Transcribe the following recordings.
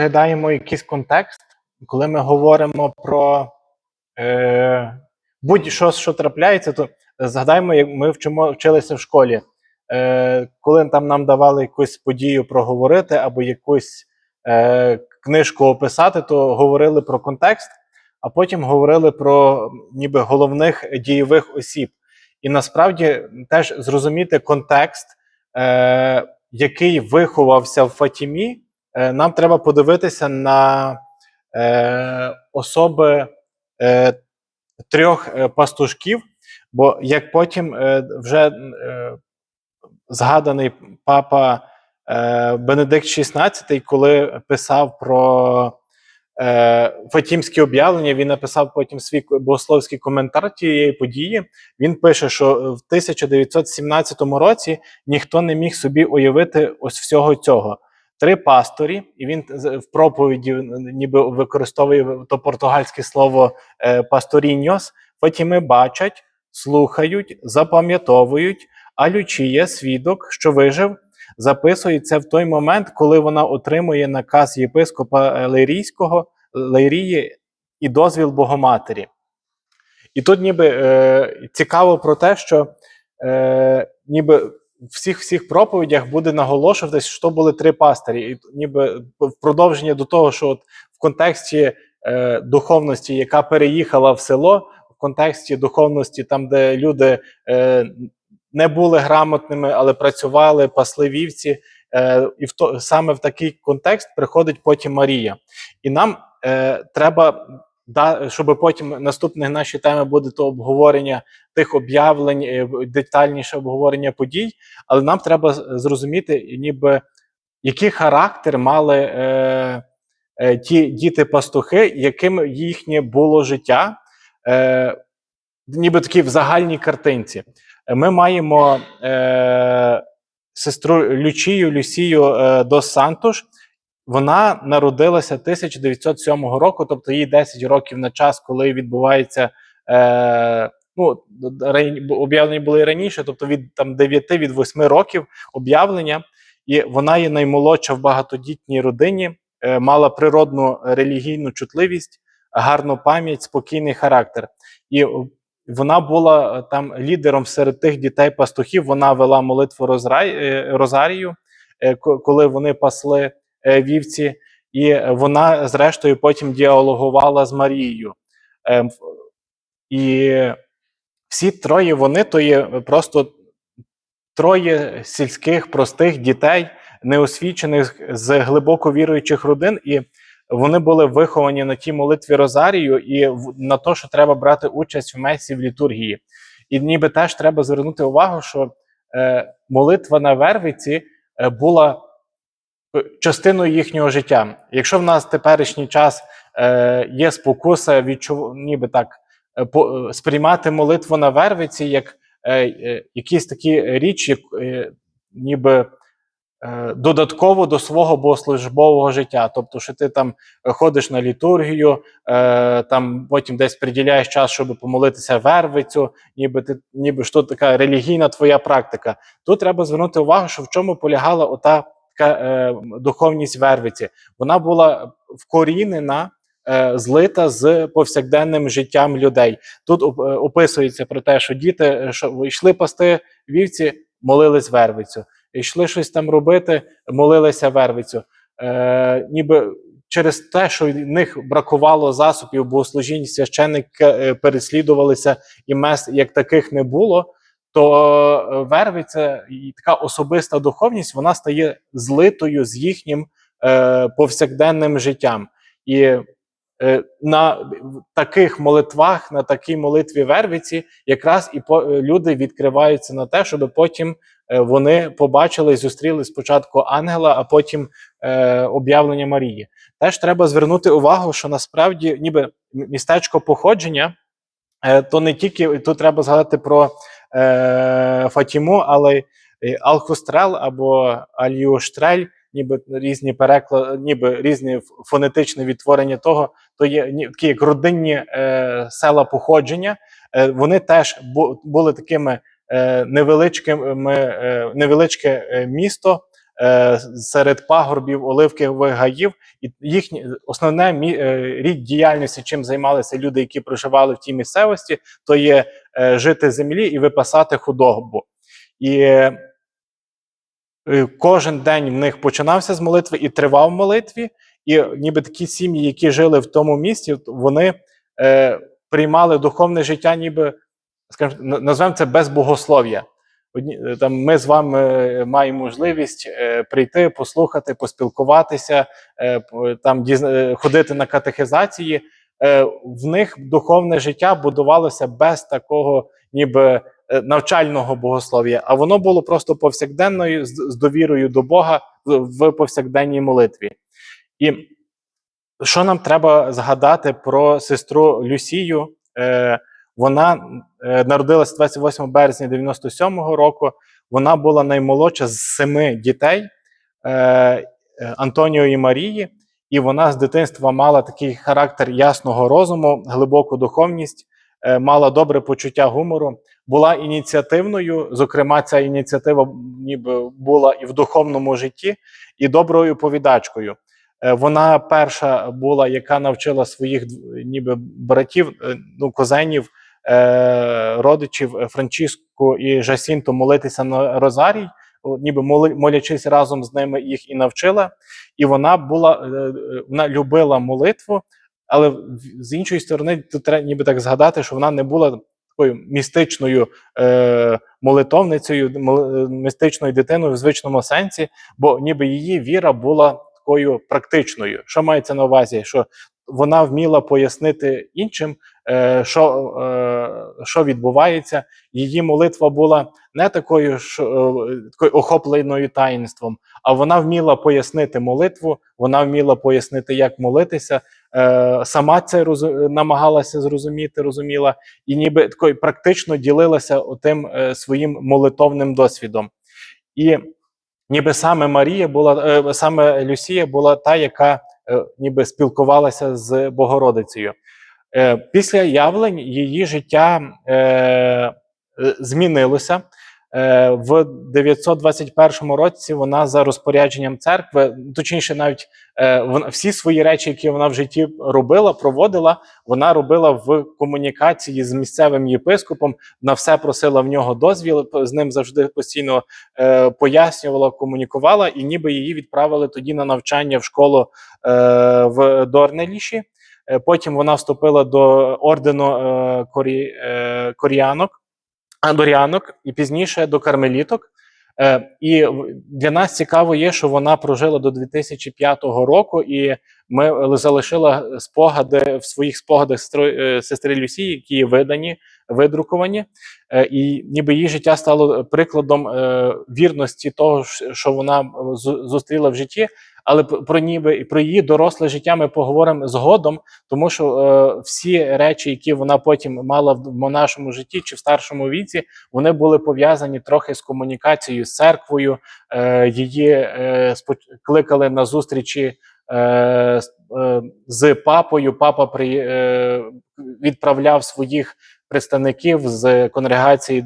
розглядаємо якийсь контекст, коли ми говоримо про е, будь-що, що трапляється, то згадаємо, як ми вчимо, вчилися в школі. Е, коли там нам давали якусь подію проговорити або якусь е, книжку описати, то говорили про контекст, а потім говорили про ніби головних дієвих осіб. І насправді теж зрозуміти контекст, е, який виховався в Фатімі, нам треба подивитися на е, особи е, трьох е, пастушків, бо як потім е, вже е, згаданий папа е, Бенедикт XVI, коли писав про е, Фатімські об'явлення, він написав потім свій богословський коментар тієї події. Він пише, що в 1917 році ніхто не міг собі уявити ось всього цього. Три пасторі, і він в проповіді ніби використовує то португальське слово е, пасторіньос. Фатіми бачать, слухають, запам'ятовують, а Лючія, свідок, що вижив, записує це в той момент, коли вона отримує наказ єпископа Лейрійського Лейрії і дозвіл Богоматері. І тут ніби е, цікаво про те, що е, ніби всіх всіх проповідях буде наголошуватись, що були три пастирі. І ніби в продовження до того, що от в контексті е, духовності, яка переїхала в село, в контексті духовності, там, де люди е, не були грамотними, але працювали, пасли вівці. Е, і в то, саме в такий контекст приходить потім Марія. І нам е, треба, да, щоб потім наступні наші теми буде то обговорення тих об'явлень, е, детальніше обговорення подій, але нам треба зрозуміти, ніби який характер мали е, е, ті діти-пастухи, яким їхнє було життя, е, ніби такі в загальній картинці. Ми маємо е, сестру Лючію Люсію е, Дос Сантуш. Вона народилася 1907 року, тобто їй 10 років на час, коли відбувається. Е, ну, об'явлення були і раніше, тобто від там 9 від 8 років об'явлення, і вона є наймолодша в багатодітній родині, е, мала природну релігійну чутливість, гарну пам'ять, спокійний характер. І вона була е, там лідером серед тих дітей-пастухів. Вона вела молитву Розрай, е, Розарію, е, коли вони пасли вівці, і вона, зрештою, потім діалогувала з Марією. Е, І всі троє вони то є просто троє сільських простих дітей, неосвічених з глибоко віруючих родин, і вони були виховані на тій молитві Розарію і на те, що треба брати участь в месі в літургії. І ніби теж треба звернути увагу, що е, молитва на Вервиці е, була е, частиною їхнього життя. Якщо в нас теперішній час е, є спокуса, відчув, ніби так е, по, е, сприймати молитву на Вервиці як е, е, якісь такі річ, як, е, ніби е, додатково до свого богослужбового життя. Тобто, що ти там ходиш на літургію, е, там потім десь приділяєш час, щоб помолитися Вервицю, ніби ти ніби що така релігійна твоя практика. Тут треба звернути увагу, що в чому полягала ота така е, духовність Вервиці. Вона була вкорінена. е, Злита з повсякденним життям людей. Тут е, описується про те, що діти що йшли пасти вівці, молились вервицю. Йшли щось там робити, молилися вервицю. Е, ніби через те, що в них бракувало засобів богослужінь, священники переслідувалися, і мес як таких не було. То е, вервиця і така особиста духовність вона стає злитою з їхнім е, повсякденним життям. І е, на таких молитвах, на такій молитві Вервиці, якраз і по, е, люди відкриваються на те, щоб потім е, вони побачили і зустріли спочатку ангела, а потім е, об'явлення Марії. Теж треба звернути увагу, що насправді ніби містечко походження, е, то не тільки тут треба згадати про е, Фатіму, але Алхустрел або Альюштрель, ніби різні переклади, ніби різні фонетичні відтворення того, то є ні- такі як родинні е, села походження. Е, вони теж бу- були такими е, невеличкими, е, невеличке е, місто серед пагорбів оливкових гаїв, і їхнє основне е, рід діяльності, чим займалися люди, які проживали в тій місцевості, то є е, жити землі і випасати худобу. І е, кожен день в них починався з молитви і тривав в молитві. І ніби такі сім'ї, які жили в тому місті, вони е, приймали духовне життя, ніби скажімо, назвемо це без богослов'я. Одні, е, там, ми з вами е, маємо можливість е, прийти, послухати, поспілкуватися, там, ходити на катехизації. В них духовне життя будувалося без такого, ніби навчального богослов'я, а воно було просто повсякденною з, довірою до Бога в повсякденній молитві. І що нам треба згадати про сестру Люсію? Е, вона е, народилася 28 березня 97-го року. Вона була наймолодша з семи дітей е, е, Антоніо і Марії, і вона з дитинства мала такий характер ясного розуму, глибоку духовність, е, мала добре почуття гумору, була ініціативною. Зокрема, ця ініціатива ніби була і в духовному житті, і доброю повідачкою. Вона перша була, яка навчила своїх ніби братів, ну козенів, е, родичів Франчіску і Жасінту молитися на Розарій, ніби молячись разом з ними, їх і навчила. І вона була, е, е, вона любила молитву, але з іншої сторони, тут треба ніби так згадати, що вона не була такою містичною е, молитовницею, містичною дитиною в звичному сенсі, бо ніби її віра була такою практичною. Що мається на увазі? Що вона вміла пояснити іншим, е, що, е, що відбувається. Її молитва була не такою, що, е, такою охопленою таїнством, а вона вміла пояснити молитву, вона вміла пояснити, як молитися. Сама це намагалася зрозуміти, розуміла, і ніби такою практично ділилася отим е, своїм молитовним досвідом. І ніби саме Марія була, саме Люсія була та, яка ніби спілкувалася з Богородицею. Е, Після явлень її життя е, е, змінилося. Е, В 921 році вона за розпорядженням церкви, точніше, навіть е, всі свої речі, які вона в житті робила, проводила, вона робила в комунікації з місцевим єпископом. На все просила в нього дозвіл. З ним завжди постійно е, пояснювала, комунікувала, і ніби її відправили тоді на навчання в школу в Дорнеліші. Потім вона вступила до ордену корі, коріанок, а, доріанок, і пізніше до кармеліток. Е, і для нас цікаво є, що вона прожила до 2005 року, і ми залишила спогади в своїх спогадах е, сестри Люсії, які видані, видруковані. Е, і ніби її життя стало прикладом е, вірності того, що вона зустріла в житті. Але про ніби і про її доросле життя ми поговоримо згодом, тому що е, всі речі, які вона потім мала в монашому житті чи в старшому віці, вони були пов'язані трохи з комунікацією з церквою. Е, її е, кликали на зустрічі е, з- е, папою. Папа при, е, відправляв своїх представників з конгрегації е,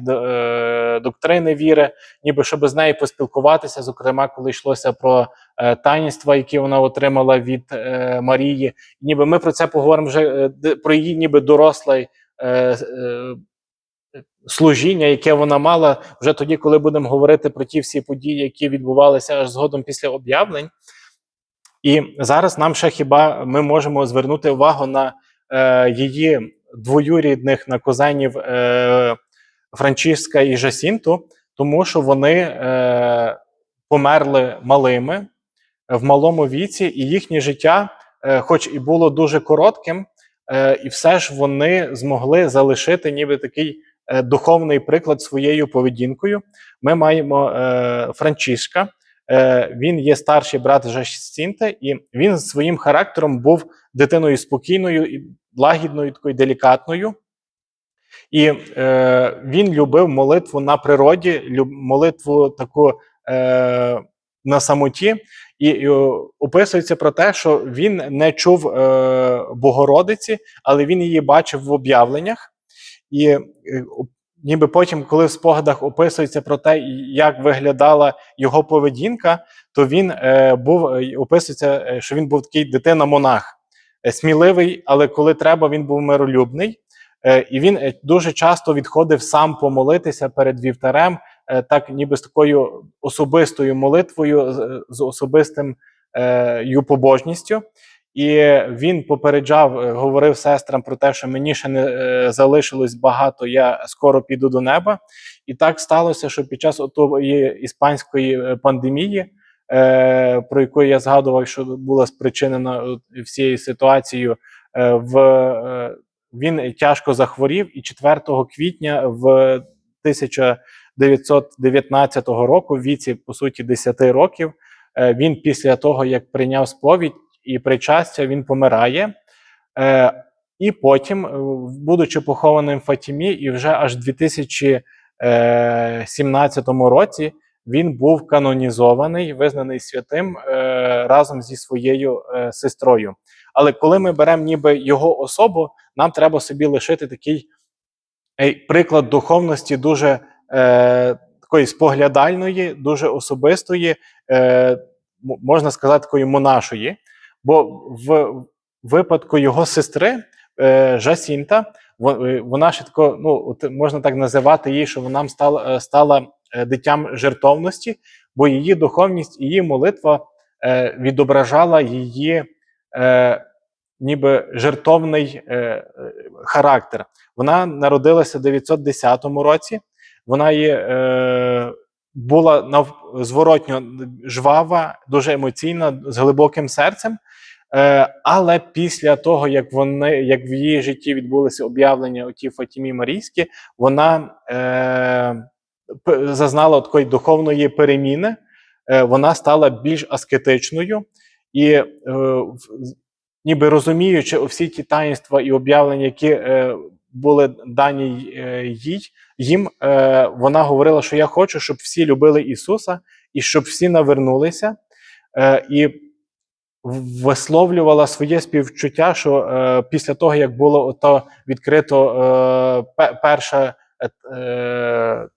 доктрини віри, ніби щоб з нею поспілкуватися. Зокрема, коли йшлося про е, таїнства, які вона отримала від е, Марії. Ніби ми про це поговоримо вже е, про її ніби дорослий. Служіння, яке вона мала вже тоді, коли будемо говорити про ті всі події, які відбувалися аж згодом після об'явлень. І зараз нам ще хіба ми можемо звернути увагу на е, її двоюрідних на козенів е, Франчиска і Жасінту, тому що вони е, померли малими в малому віці, і їхнє життя, е, хоч і було дуже коротким, е, і все ж вони змогли залишити ніби такий е, духовний приклад своєю поведінкою. Ми маємо е, Франчишка. Е, він є старший брат Жасінти, і він своїм характером був дитиною спокійною, і лагідною, такою делікатною. І е, він любив молитву на природі, люб, молитву таку е, на самоті, і, і описується про те, що він не чув е, Богородиці, але він її бачив в об'явленнях. І е, ніби потім, коли в спогадах описується про те, як виглядала його поведінка, то він е, був е, описується, е, що він був такий дитина-монах, е, сміливий, але коли треба, він був миролюбний. Е, і він е, дуже часто відходив сам помолитися перед вівтарем, е, так ніби з такою особистою молитвою, з, особистим побожністю. І він попереджав, говорив сестрам про те, що мені ще не залишилось багато, я скоро піду до неба. І так сталося, що під час отої іспанської пандемії, про яку я згадував, що була спричинена всією ситуацією, в, він тяжко захворів, і 4 квітня в 1919 року, в віці по суті 10 років, е, він після того, як прийняв сповідь і причастя, він помирає. Е, і потім, е, будучи похованим в Фатімі, і вже аж в 2017 році він був канонізований, визнаний святим разом зі своєю сестрою. Але коли ми беремо ніби його особу, нам треба собі лишити такий приклад духовності дуже е, такої споглядальної, дуже особистої, е, можна сказати, такої монашої. Бо в випадку його сестри е, Жасінта, е, вона ще тако, ну можна так називати її, що вона стала, е, стала е, дитям жертовності, бо її духовність, її молитва е, відображала її е, ніби жертовний е, е, характер. Вона народилася в 910 році. Вона є, е, була нав, зворотньо жвава, дуже емоційна, з глибоким серцем. Е, але після того, як вони, як в її житті відбулися об'явлення оті Фатімі Марійські, вона е, зазнала такої духовної переміни, е, вона стала більш аскетичною і е, ніби розуміючи всі ті таїнства і об'явлення, які е, були дані е, їй, їм е, вона говорила, що я хочу, щоб всі любили Ісуса і щоб всі навернулися. Е, і висловлювала своє співчуття, що е, після того, як було ото відкрито е, пе- перше, е,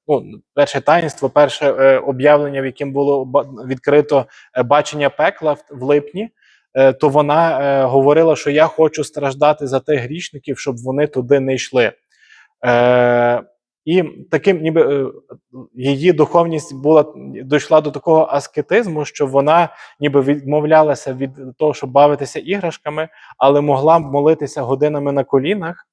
ну, перше таїнство, перше е, об'явлення, в яким було відкрито е, бачення пекла в, липні, е, то вона е, говорила, що я хочу страждати за тих грішників, щоб вони туди не йшли. Е, і таким, ніби е, її духовність була дійшла до такого аскетизму, що вона ніби відмовлялася від того, щоб бавитися іграшками, але могла молитися годинами на колінах,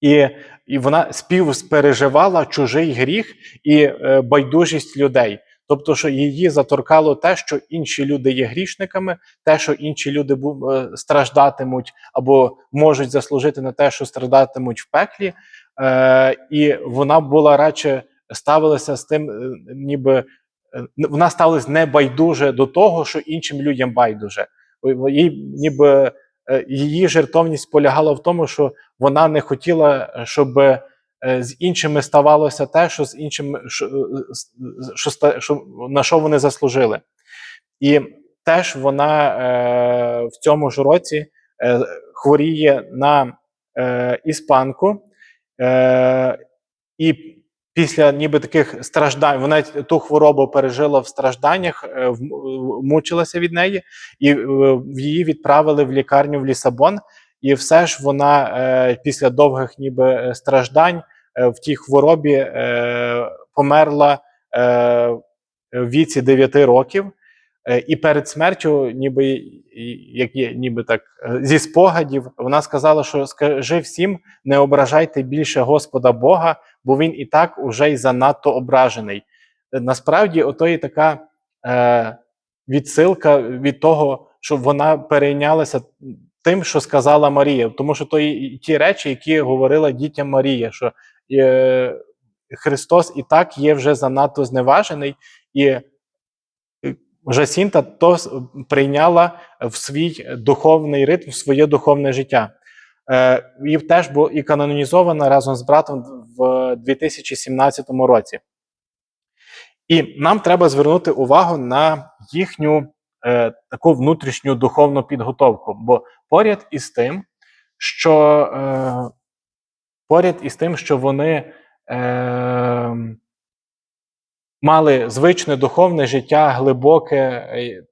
і, і вона співспереживала чужий гріх і е, байдужість людей. Тобто, що її заторкало те, що інші люди є грішниками, те, що інші люди е, страждатимуть або можуть заслужити на те, що страждатимуть в пеклі. Е, і вона була радше ставилася з тим, е, ніби е, вона ставилась небайдуже до того, що іншим людям байдуже. Їй, ніби її жертовність полягала в тому, що вона не хотіла, е, щоб е, з іншими ставалося те, що з іншими що, е, що, що на що вони заслужили. І теж вона е, в цьому ж році е, хворіє на е, іспанку. Е, і після ніби таких страждань, вона ту хворобу пережила в стражданнях, е, мучилася від неї, і е, її відправили в лікарню в Лісабон. І все ж вона е, після довгих ніби страждань в тій хворобі померла в віці 9 років. Е, І перед смертю, ніби як є, ніби так е, зі спогадів, вона сказала, що скажи всім, не ображайте більше Господа Бога, бо він і так уже й занадто ображений. Е, Насправді, ото є така е, відсилка від того, щоб вона перейнялася тим, що сказала Марія, тому що то і ті речі, які говорила дітям Марія, що е, Христос і так є вже занадто зневажений, і Жасінта то прийняла в свій духовний ритм, в своє духовне життя. Е, і теж була і канонізована разом з братом в 2017 році. І нам треба звернути увагу на їхню е, таку внутрішню духовну підготовку. Бо поряд із тим, що е, поряд із тим, що вони е, мали звичне духовне життя, глибоке е,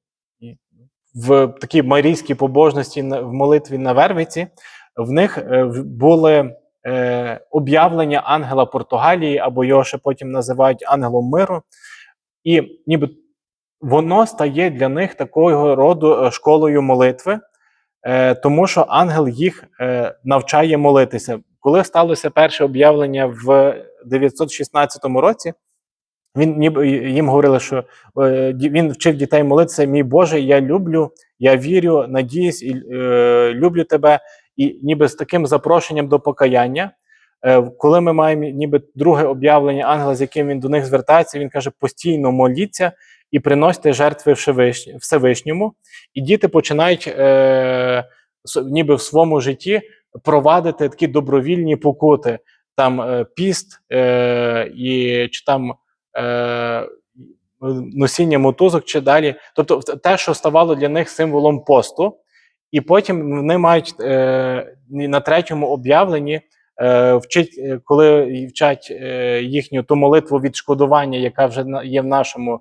в такій марійській побожності в молитві на Вервиці, в них е, були е, об'явлення ангела Португалії, або його ще потім називають ангелом миру. І ніби воно стає для них такого роду школою молитви, тому що ангел їх навчає молитися. Коли сталося перше об'явлення в 916 році, він ніби їм говорили, що е, він вчив дітей молитися: мій Боже, я люблю, я вірю, надіюсь і е, люблю тебе. І ніби з таким запрошенням до покаяння. Е, коли ми маємо ніби друге об'явлення ангела, з яким він до них звертається, він каже: постійно моліться і приносьте жертви Всевишньому. І діти починають е, ніби в своєму житті провадити такі добровільні покути, там е, піст е, і чи там е, носіння мотузок чи далі. Тобто те, що ставало для них символом посту, і потім вони мають е, на третьому об'явленні. Е, вчить, е, коли вчать е, їхню ту молитву відшкодування, яка вже є в нашому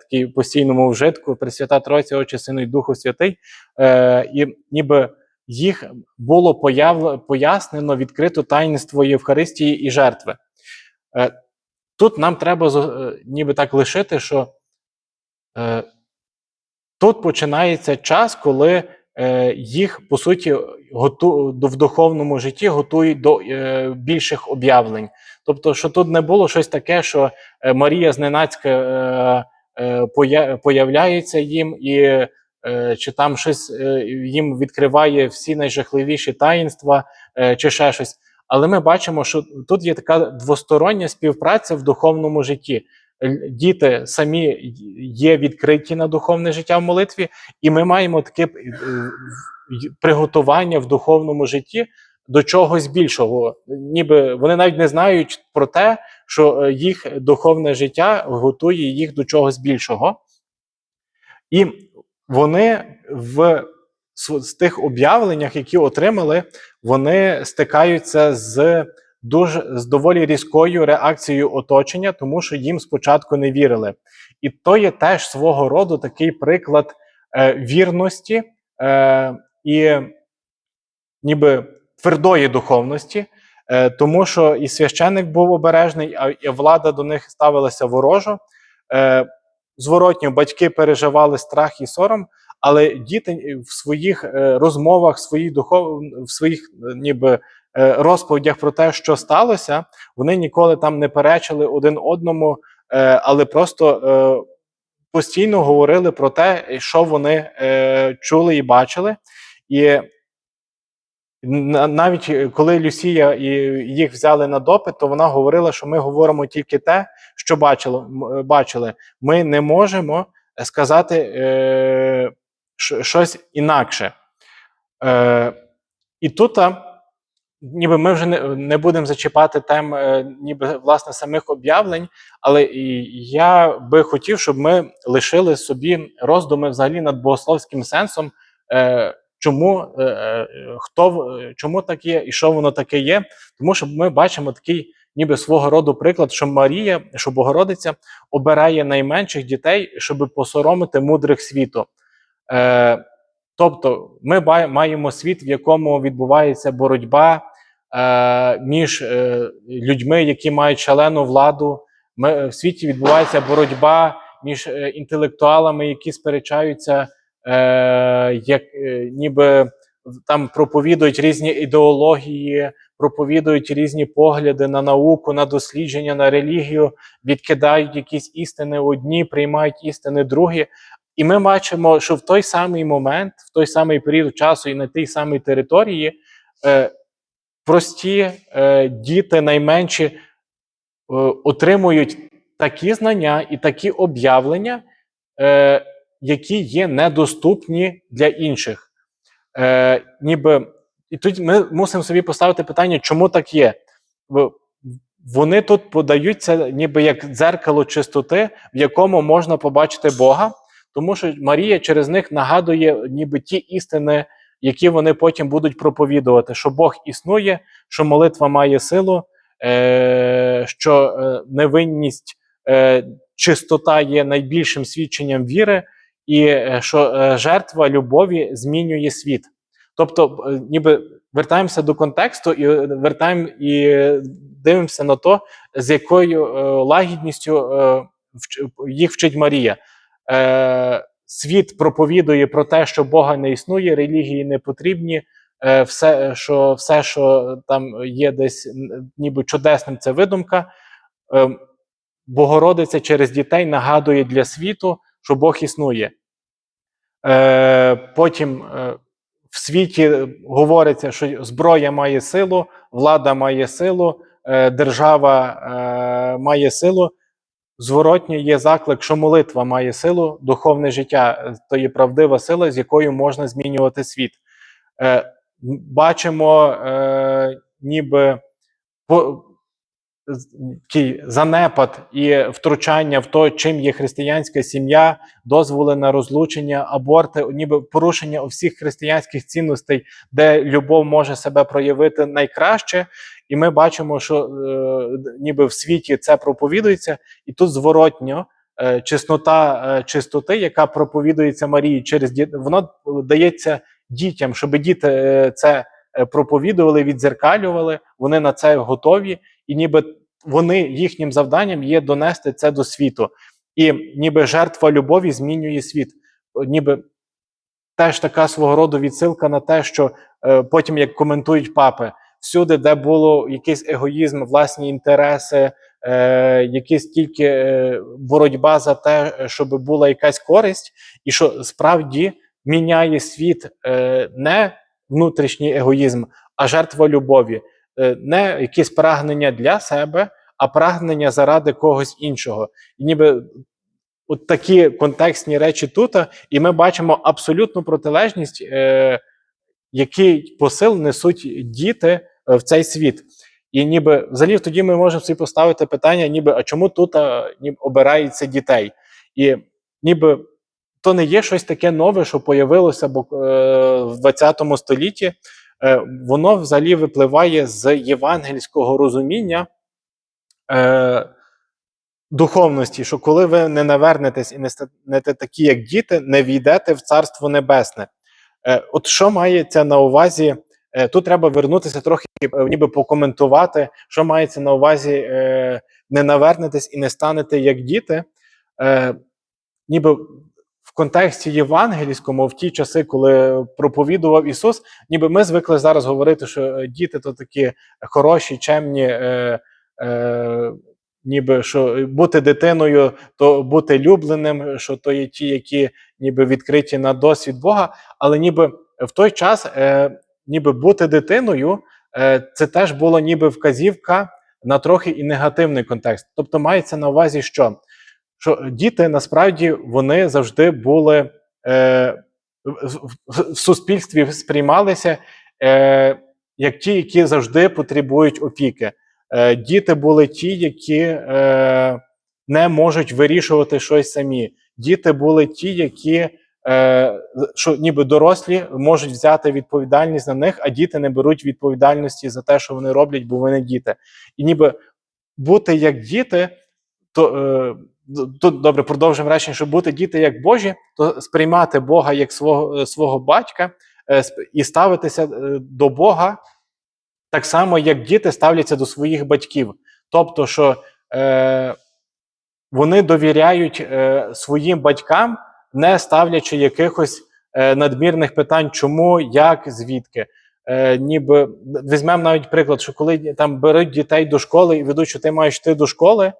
такій постійному вжитку, Пресвята Тройця, Отче, Сину і Духу Святий, е, і ніби їх було появ, пояснено відкрито таїнство Євхаристії і жертви. Е, тут нам треба е, ніби так лишити, що е, тут починається час, коли е, їх по суті готу, в духовному житті готують до е, більших об'явлень. Тобто, що тут не було щось таке, що е, Марія зненацька е, е, поя- появляється їм і. е, Чи там щось їм відкриває всі найжахливіші таїнства, чи ще щось. Але ми бачимо, що тут є така двостороння співпраця в духовному житті. Діти самі є відкриті на духовне життя в молитві, і ми маємо таке е, й- приготування в духовному житті до чогось більшого. Ніби вони навіть не знають про те, що е, їх духовне життя готує їх до чогось більшого. І вони в з тих об'явленнях, які отримали, вони стикаються з дуже з доволі різкою реакцією оточення, тому що їм спочатку не вірили. І то є теж свого роду такий приклад е, вірності е, і ніби твердої духовності, е, тому що і священник був обережний, а і влада до них ставилася ворожо. Е, зворотньо батьки переживали страх і сором, але діти в своїх е, розмовах, своїх духов... в своїх е, ніби е, розповідях про те, що сталося, вони ніколи там не перечили один одному, е, але просто е, постійно говорили про те, що вони е, чули і бачили. І навіть е, коли Люсія і їх взяли на допит, то вона говорила, що ми говоримо тільки те, що бачили. е. Ми не можемо сказати е, щось інакше. Е, і тут, ніби ми вже не, не будемо зачіпати тем, е, ніби власне самих об'явлень, але і я би хотів, щоб ми лишили собі роздуми взагалі над богословським сенсом. Е, Чому е, е, хто чому так є і що воно таке є? Тому що ми бачимо такий, ніби свого роду приклад, що Марія, що Богородиця обирає найменших дітей, щоб посоромити мудрих світу. Е, тобто, ми маємо світ, в якому відбувається боротьба е, між е, людьми, які мають шалену владу. Ми, в світі відбувається боротьба між е, інтелектуалами, які сперечаються, е, як е, ніби там проповідують різні ідеології, проповідують різні погляди на науку, на дослідження, на релігію, відкидають якісь істини одні, приймають істини другі. І ми бачимо, що в той самий момент, в той самий період часу і на тій самій території е, прості е, діти найменші е, отримують такі знання і такі об'явлення, е, які є недоступні для інших. Е, ніби, і тут ми мусимо собі поставити питання, чому так є. Вони тут подаються ніби як дзеркало чистоти, в якому можна побачити Бога, тому що Марія через них нагадує ніби ті істини, які вони потім будуть проповідувати: що Бог існує, що молитва має силу, е, що е, невинність, е, чистота є найбільшим свідченням віри, і що жертва любові змінює світ. Тобто, ніби вертаємося до контексту і вертаємо і дивимося на то, з якою лагідністю їх вчить Марія. Е, світ проповідує про те, що Бога не існує, релігії не потрібні. е, Все, що все, що там є десь ніби чудесним, це видумка. Е, Богородиця через дітей нагадує для світу, що Бог існує. Е, Потім е, в світі говориться, що зброя має силу, влада має силу, е, держава е, має силу. Зворотнє є заклик, що молитва має силу, духовне життя е, то є правдива сила, з якою можна змінювати світ. Е, бачимо, е, ніби по, такий занепад і втручання в то, чим є християнська сім'я, дозволи на розлучення, аборти, ніби порушення всіх християнських цінностей, де любов може себе проявити найкраще. І ми бачимо, що е, ніби в світі це проповідується, і тут зворотньо. е, Чеснота е, чистоти, яка проповідується Марії через діт, воно дається дітям, щоб діти е, це проповідували, відзеркалювали, вони на це готові, і ніби вони їхнім завданням є донести це до світу. І ніби жертва любові змінює світ. Ніби теж така свого роду відсилка на те, що е, потім, як коментують папи, всюди, де було якийсь егоїзм, власні інтереси, е, якісь тільки е, боротьба за те, щоб була якась користь, і що справді міняє світ е, не внутрішній егоїзм, а жертва любові, не якісь прагнення для себе, а прагнення заради когось іншого. І ніби от такі контекстні речі тут, і ми бачимо абсолютну протилежність, е, який посил несуть діти е, в цей світ. І ніби взагалі тоді ми можемо собі поставити питання, ніби а чому тут ніби, обирається дітей? І ніби то не є щось таке нове, що появилося е, в 20 столітті. Е, воно взагалі випливає з євангельського розуміння е, духовності, що коли ви не навернетесь і не станете такі, як діти, не війдете в Царство Небесне. Е, от що мається на увазі? Е, тут треба вернутися трохи, е, ніби покоментувати, що мається на увазі е, не навернетесь і не станете як діти. Е, ніби в контексті євангельському, в ті часи, коли проповідував Ісус, ніби ми звикли зараз говорити, що е, діти то такі хороші, чемні, е, е, ніби що бути дитиною, то бути любленим, що то є ті, які ніби відкриті на досвід Бога, але ніби в той час, е, ніби бути дитиною, е, це теж було ніби вказівка на трохи і негативний контекст. Тобто мається на увазі, що що діти насправді вони завжди були е, в, суспільстві сприймалися е, як ті, які завжди потребують опіки. Е, діти були ті, які е, не можуть вирішувати щось самі. Діти були ті, які е, що ніби дорослі можуть взяти відповідальність на них, а діти не беруть відповідальності за те, що вони роблять, бо вони діти. І ніби бути як діти, то е, тут добре продовжимо речення, щоб бути діти як Божі, то сприймати Бога як свого е, свого батька е, і ставитися е, до Бога так само, як діти ставляться до своїх батьків. Тобто, що е, вони довіряють е, своїм батькам, не ставлячи якихось е, надмірних питань, чому, як, звідки. Е, ніби візьмемо навіть приклад, що коли там беруть дітей до школи і ведуть, що ти маєш йти до школи,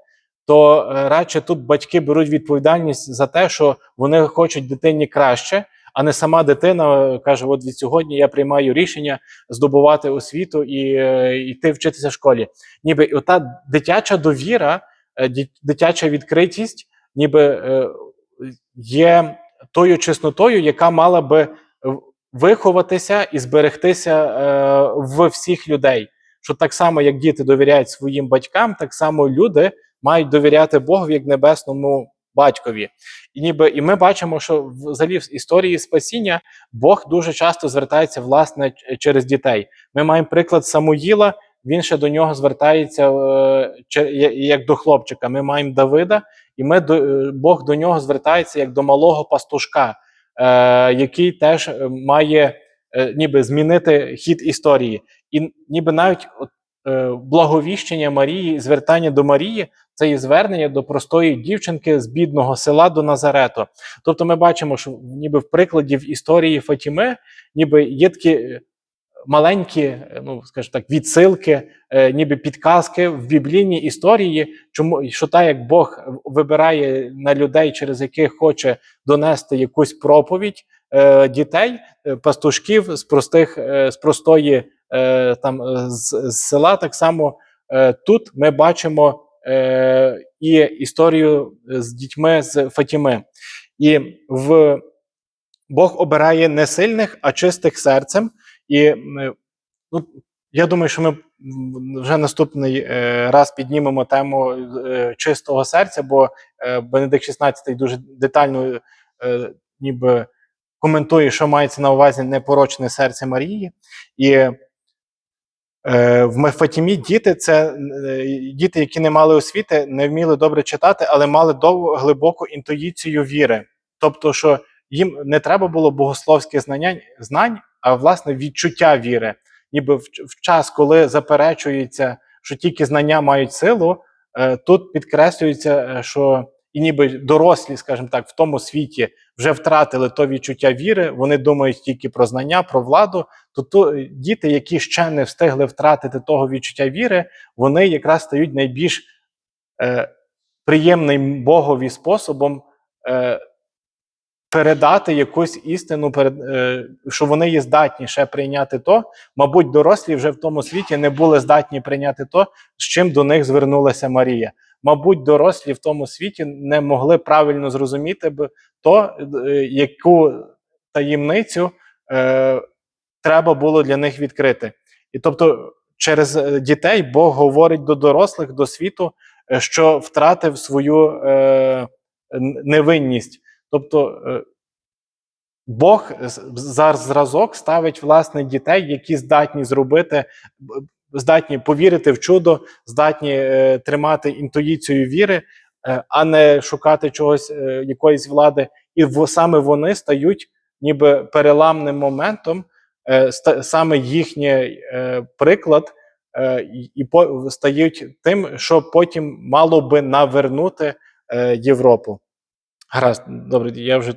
то е, радше тут батьки беруть відповідальність за те, що вони хочуть дитині краще, а не сама дитина е, каже: От від сьогодні я приймаю рішення здобувати освіту і е, йти вчитися в школі. Ніби ота дитяча довіра, дитяча відкритість, ніби є тою чеснотою, яка мала би виховатися і зберегтися в всіх людей. Що так само, як діти довіряють своїм батькам, так само люди мають довіряти Богу як небесному батькові. І ніби і ми бачимо, що взагалі в історії спасіння Бог дуже часто звертається власне через дітей. Ми маємо приклад Самуїла, він ще до нього звертається е, як до хлопчика. Ми маємо Давида, і ми е, Бог до нього звертається як до малого пастушка, е, який теж має ніби змінити хід історії. І ніби навіть благовіщення Марії, звертання до Марії це є звернення до простої дівчинки з бідного села до Назарету. Тобто, ми бачимо, що ніби в прикладі в історії Фатіми, ніби є такі е, маленькі, е, ну скажімо так, відсилки, е, ніби підказки в біблійній історії, чому що так як Бог вибирає на людей, через яких хоче донести якусь проповідь е, дітей, пастушків з простих з простої там з, з села. Так само тут ми бачимо і історію з дітьми з Фатіми. І в Бог обирає не сильних, а чистих серцем. І ну, я думаю, що ми вже наступний е, раз піднімемо тему е, чистого серця, бо е, Бенедикт XVI дуже детально ніби коментує, що мається на увазі непорочне серце Марії. І в Фатімі діти це діти, які не мали освіти, не вміли добре читати, але мали довго глибоку інтуїцію віри. Тобто, що їм не треба було богословських знань, а власне відчуття віри. Ніби в, в час, коли заперечується, що тільки знання мають силу, е, тут підкреслюється, е, що і ніби дорослі, скажімо так, в тому світі вже втратили то відчуття віри. Вони думають тільки про знання, про владу. То, то діти, які ще не встигли втратити того відчуття віри, вони якраз стають найбільш е, приємним Богові способом е, передати якусь істину, е, що вони є здатні ще прийняти то. Мабуть, дорослі вже в тому світі не були здатні прийняти то, з чим до них звернулася Марія. Мабуть, дорослі в тому світі не могли правильно зрозуміти б то, е, яку таємницю е, треба було для них відкрити. І тобто, через е, дітей Бог говорить до дорослих, до світу, що втратив свою е, невинність. Тобто е, Бог за зразок ставить власне дітей, які здатні зробити, здатні повірити в чудо, здатні е, тримати інтуїцію віри, е, а не шукати чогось, якоїсь влади. І саме вони стають ніби переламним моментом, саме їхній приклад, і, стають тим, що потім мало би навернути Європу. Гаразд, добре, я вже